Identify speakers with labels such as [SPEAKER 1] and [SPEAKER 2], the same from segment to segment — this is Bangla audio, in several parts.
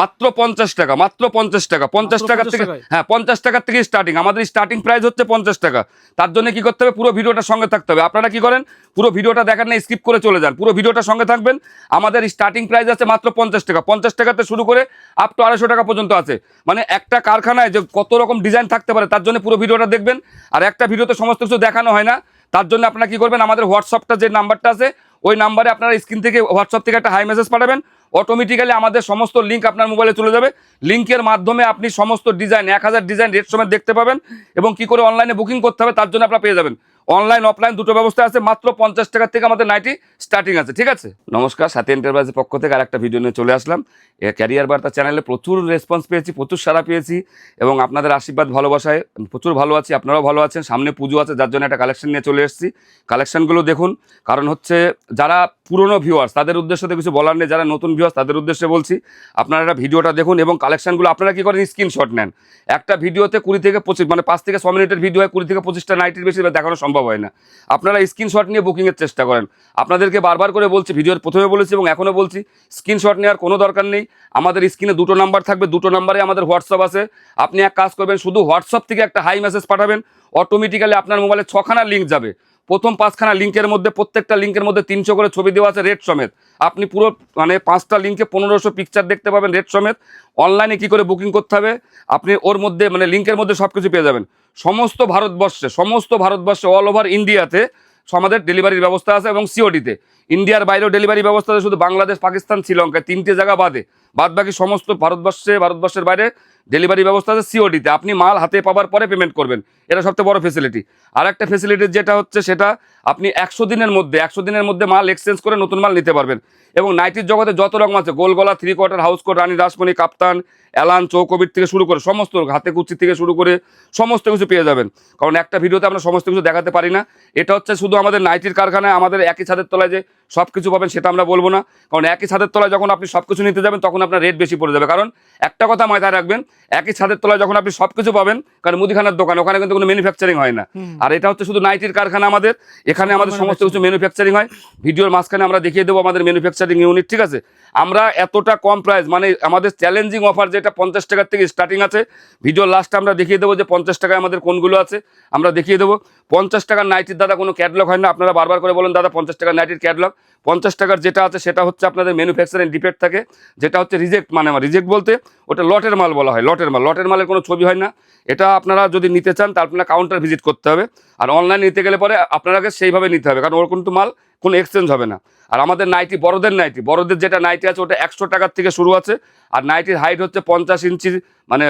[SPEAKER 1] মাত্র পঞ্চাশ টাকা মাত্র পঞ্চাশ টাকা পঞ্চাশ
[SPEAKER 2] টাকার
[SPEAKER 1] থেকে হ্যাঁ পঞ্চাশ টাকার থেকে স্টার্টিং আমাদের স্টার্টিং প্রাইস হচ্ছে পঞ্চাশ টাকা। তার জন্য কি করতে হবে? পুরো ভিডিওটার সঙ্গে থাকতে হবে। আপনারা কি করেন? পুরো ভিডিওটা দেখার না স্কিপ করে চলে যান। পুরো ভিডিওটার সঙ্গে থাকবেন। আমাদের স্টার্টিং প্রাইস আছে মাত্র পঞ্চাশ টাকা। পঞ্চাশ টাকাতে শুরু করে আপ টু আড়াইশো টাকা পর্যন্ত আছে। মানে একটা কারখানায় যে কত রকম ডিজাইন থাকতে পারে তার জন্য পুরো ভিডিওটা দেখবেন। আর একটা ভিডিওতে সমস্ত কিছু দেখানো হয় না। তার জন্য আপনারা কি করবেন? আমাদের হোয়াটসঅ্যাপটা যে নাম্বারটা আছে ওই নাম্বারে আপনারা স্ক্রিন থেকে হোয়াটসঅ্যাপ থেকে একটা হাই মেসেজ পাঠাবেন। অটোমেটিক্যালি আমাদের সমস্ত লিঙ্ক আপনার মোবাইলে চলে যাবে। লিঙ্কের মাধ্যমে আপনি সমস্ত ডিজাইন এক হাজার ডিজাইন রেট সময় দেখতে পাবেন এবং কি করে অনলাইনে বুকিং করতে হবে তার জন্য আপনারা পেয়ে যাবেন। অনলাইন অফলাইন দুটো ব্যবস্থা আছে, মাত্র পঞ্চাশ টাকার থেকে আমাদের নাইটি স্টার্টিং আছে, ঠিক আছে? নমস্কার, সাথী এন্টারপ্রাইজের পক্ষ থেকে আর একটা ভিডিও নিয়ে চলে আসলাম। এ ক্যারিয়ার বার্তা চ্যানেলে প্রচুর রেসপন্স পেয়েছি, প্রচুর সারা পেয়েছি এবং আপনাদের আশীর্বাদ ভালোবাসায় প্রচুর ভালো আছি, আপনারাও ভালো আছেন, সামনে পুজো আছে, যার জন্য একটা কালেকশন নিয়ে চলে এসেছি। কালেকশনগুলো দেখুন, কারণ হচ্ছে যারা পুরনো ভিউয়ার্স তাদের উদ্দেশ্যে তো কিছু বলার নেই, যারা নতুন ভিউয়ার্স তাদের উদ্দেশ্যে বলছি, আপনারা ভিডিওটা দেখুন এবং কালেকশনগুলো আপনারা কী করেন? স্ক্রিনশট নেন। একটা ভিডিওতে কুড়ি থেকে পঁচিশ মানে পাঁচ থেকে ছ মিনিটের ভিডিও হয়, কুড়ি থেকে পঁচিশটা নাইটের বেশি দেখানো সম্ভব হয় না। আপনারা স্ক্রিনশট নিয়ে বুকিংয়ের চেষ্টা করেন। আপনাদেরকে বারবার করে বলছি ভিডিওর প্রথমে বলেছি এবং এখনও বলছি স্ক্রিনশট নেওয়ার কোনো দরকার নেই। আমাদের স্ক্রিনে দুটো নাম্বার থাকবে, দুটো নাম্বারে আমাদের হোয়াটসঅ্যাপ আছে। আপনি এক কাজ করবেন, শুধু হোয়াটসঅ্যাপ থেকে একটা হাই মেসেজ পাঠাবেন অটোমেটিক্যালি আপনার মোবাইলে ছখানা লিঙ্ক যাবে। প্রথম পাঁচখানা লিঙ্কের মধ্যে, প্রত্যেকটা লিঙ্কের মধ্যে তিনশো করে ছবি দেওয়া আছে রেড সমেত। আপনি পুরো মানে পাঁচটা লিঙ্কে পনেরোশো পিকচার দেখতে পাবেন রেড সমেত। অনলাইনে কি করে বুকিং করতে হবে? আপনি ওর মধ্যে মানে লিঙ্কের মধ্যে সব কিছু পেয়ে যাবেন। সমস্ত ভারতবর্ষে সমস্ত ভারতবর্ষে অল ওভার ইন্ডিয়াতে আমাদের ডেলিভারির ব্যবস্থা আছে এবং সিওডিতে ইন্ডিয়ার বাইরেও ডেলিভারি ব্যবস্থা আছে, শুধু বাংলাদেশ, পাকিস্তান শ্রীলঙ্কা তিনটে জায়গা বাদে। বাদ বাকি সমস্ত ভারতবর্ষে, ভারতবর্ষের বাইরে ডেলিভারি ব্যবস্থা আছে সিওডিতে আপনি মাল হাতে পাওয়ার পরে পেমেন্ট করবেন। এটা সবচেয়ে বড় ফেসিলিটি আর একটা ফেসিলিটি যেটা হচ্ছে, সেটা আপনি একশো দিনের মধ্যে, একশো দিনের মধ্যে মাল এক্সচেঞ্জ করে নতুন মাল নিতে পারবেন। এবং নাইটির জগতে যত রকম আছে, গোলগলা three quarter house coat Rani Rasmoni, কাপ্তান অ্যালান চৌকবির থেকে শুরু করে সমস্ত, হাতে কুচি থেকে শুরু করে সমস্ত কিছু পেয়ে যাবেন। কারণ একটা ভিডিওতে আমরা সমস্ত কিছু দেখাতে পারি না। এটা হচ্ছে শুধু আমাদের নাইটির কারখানায়, আমাদের একই ছাদের তলায় যে সব কিছু পাবেন, সেটা আমরা বলব না। কারণ একই ছাদের তলায় যখন আপনি সব কিছু নিতে যাবেন, তখন আপনার রেট বেশি পড়ে যাবে। কারণ একটা কথা মাথায় রাখবেন একই ছাদের তলায় যখন আপনি সবকিছু পাবেন কারণ মুদিখানার দোকান ওখানে কিন্তু কোনো ম্যানুফ্যাকচারিং হয় না। আর এটা হচ্ছে শুধু নাইটির কারখানা আমাদের এখানে আমাদের সমস্ত কিছু ম্যানুফ্যাকচারিং হয়। ভিডিওর মাঝখানে আমরা দেখিয়ে দেবো আমাদের ম্যানুফ্যাকচারিং ইউনিট ঠিক আছে? আমরা এতটা কম প্রাইস মানে আমাদের চ্যালেঞ্জিং অফার যেটা পঞ্চাশ টাকার থেকে স্টার্টিং আছে ভিডিওর লাস্টে আমরা দেখিয়ে দেবো যে পঞ্চাশ টাকায় আমাদের কোনগুলো আছে আমরা দেখিয়ে দেবো। পঞ্চাশ টাকার নাইটির দাদা কোনো ক্যাটলগ হয় না আপনারা বারবার করে বলেন দাদা পঞ্চাশ টাকার নাইটির ক্যাটলগ পঞ্চাশ টাকার যেটা আছে সেটা হচ্ছে আপনাদের ম্যানুফ্যাকচারিং ডিফেক্ট থাকে যেটা হচ্ছে রিজেক্ট মানে রিজেক্ট বলতে ওটা লটের মাল বলা হয়, লটের মাল। লটের মালের কোনো ছবি হয় না। এটা আপনারা যদি নিতে চান, তাহলে আপনারা কাউন্টার ভিজিট করতে হবে। আর অনলাইন নিতে গেলে পরে আপনাকে সেইভাবে নিতে হবে, কারণ ওর কিন্তু মাল কোনো এক্সচেঞ্জ হবে না। আর আমাদের নাইটি বড়দের নাইটি বড়দের যেটা নাইটি আছে, ওটা একশো টাকার থেকে শুরু আছে। আর নাইটির হাইট হচ্ছে পঞ্চাশ ইঞ্চির মানে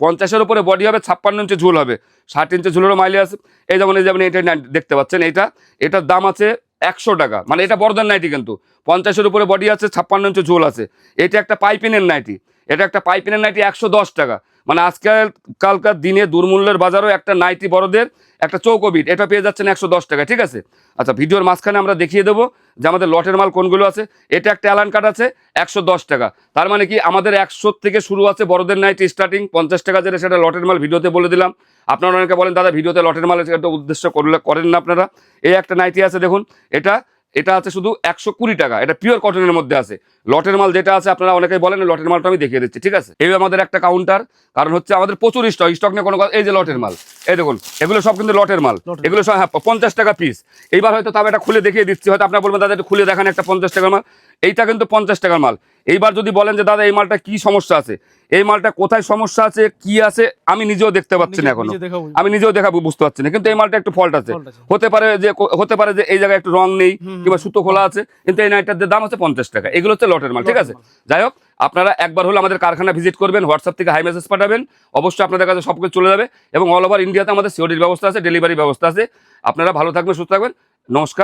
[SPEAKER 1] পঞ্চাশের উপরে বডি হবে, ছাপ্পান্ন ইঞ্চি ঝুল হবে। ষাট ইঞ্চি ঝুলেরও মাইলে আছে। এই যেমন এই যেমন এটা দেখতে পাচ্ছেন এইটা। এটার দাম আছে একশো টাকা। মানে এটা বড়দের নাইটি কিন্তু। পঞ্চাশের উপরে বডি আছে, ছাপ্পান্ন ইঞ্চি ঝুল আছে। এটা একটা পাইপিনের নাইটি এটা একটা পাইপিনের নাইটি একশো দশ টাকা। মানে আজকাল কালকার দিনে দুর্মূল্যের বাজারও একটা নাইটি বড়দের, একটা চৌকবিট, এটা পেয়ে যাচ্ছেন একশো দশ টাকা, ঠিক আছে? আচ্ছা ভিডিওর মাঝখানে আমরা দেখিয়ে দেবো যে আমাদের লটের মাল কোনগুলো আছে। এটা একটা অ্যালান কার্ড আছে, একশো দশ টাকা। তার মানে কি আমাদের একশো থেকে শুরু আছে বড়দের নাইটি স্টার্টিং, পঞ্চাশ টাকা যেটা, সেটা লটের মাল ভিডিওতে বলে দিলাম। আপনারা অনেকে বলেন, দাদা, ভিডিওতে লটের মাল একটা উদ্দেশ্য করলে করেন না আপনারা? এই একটা নাইটি আছে, দেখুন, এটা এটা আছে শুধু একশো কুড়ি টাকা এটা পিওর কটনের মধ্যে আছে। লটের মাল যেটা আছে আপনারা অনেকেই বলেন লটের মালটা আমি দেখিয়ে দিচ্ছি। ঠিক আছে? এই আমাদের একটা কাউন্টার কারণ হচ্ছে আমাদের প্রচুর স্টক স্টক নিয়ে কোনো কথা এই যে লটের মাল এই দেখুন এগুলো সব কিন্তু লটের মাল। এগুলো সব হ্যাঁ পঞ্চাশ টাকা পিস এইবার হয়তো তবে এটা খুলে দেখিয়ে দিচ্ছি হয়তো আপনার বলবেন দাদা খুলে দেখান একটা পঞ্চাশ টাকার মাল। এইটা কিন্তু পঞ্চাশ টাকার মাল। এইবার যদি বলেন যে দাদা এই মালটা কি সমস্যা আছে? এই মালটা কোথায় সমস্যা আছে? কি আছে? আমি নিজেও দেখতে পাচ্ছি না
[SPEAKER 2] এখনও।
[SPEAKER 1] আমি নিজেও দেখা বুঝতে পারছি না। কিন্তু এই মালটা একটু ফল্ট আছে। হতে পারে যে হতে পারে যে এই জায়গায় একটু রং নেই কিংবা সুতো খোলা আছে কিন্তু এই নাইটার দাম আছে পঞ্চাশ টাকা। এগুলো হচ্ছে লটের মাল ঠিক আছে? যাই হোক আপনারা একবার হলে আমাদের কারখানা ভিজিট করবেন হোয়াটসঅ্যাপ থেকে হাই মেসেজ পাঠাবেন অবশ্যই আপনাদের কাছে সব কিছু চলে যাবে এবং অল ওভার ইন্ডিয়াতে আমাদের সিওডির ব্যবস্থা আছে ডেলিভারি ব্যবস্থা আছে। আপনারা ভালো থাকবেন সুস্থ থাকবেন। নমস্কার।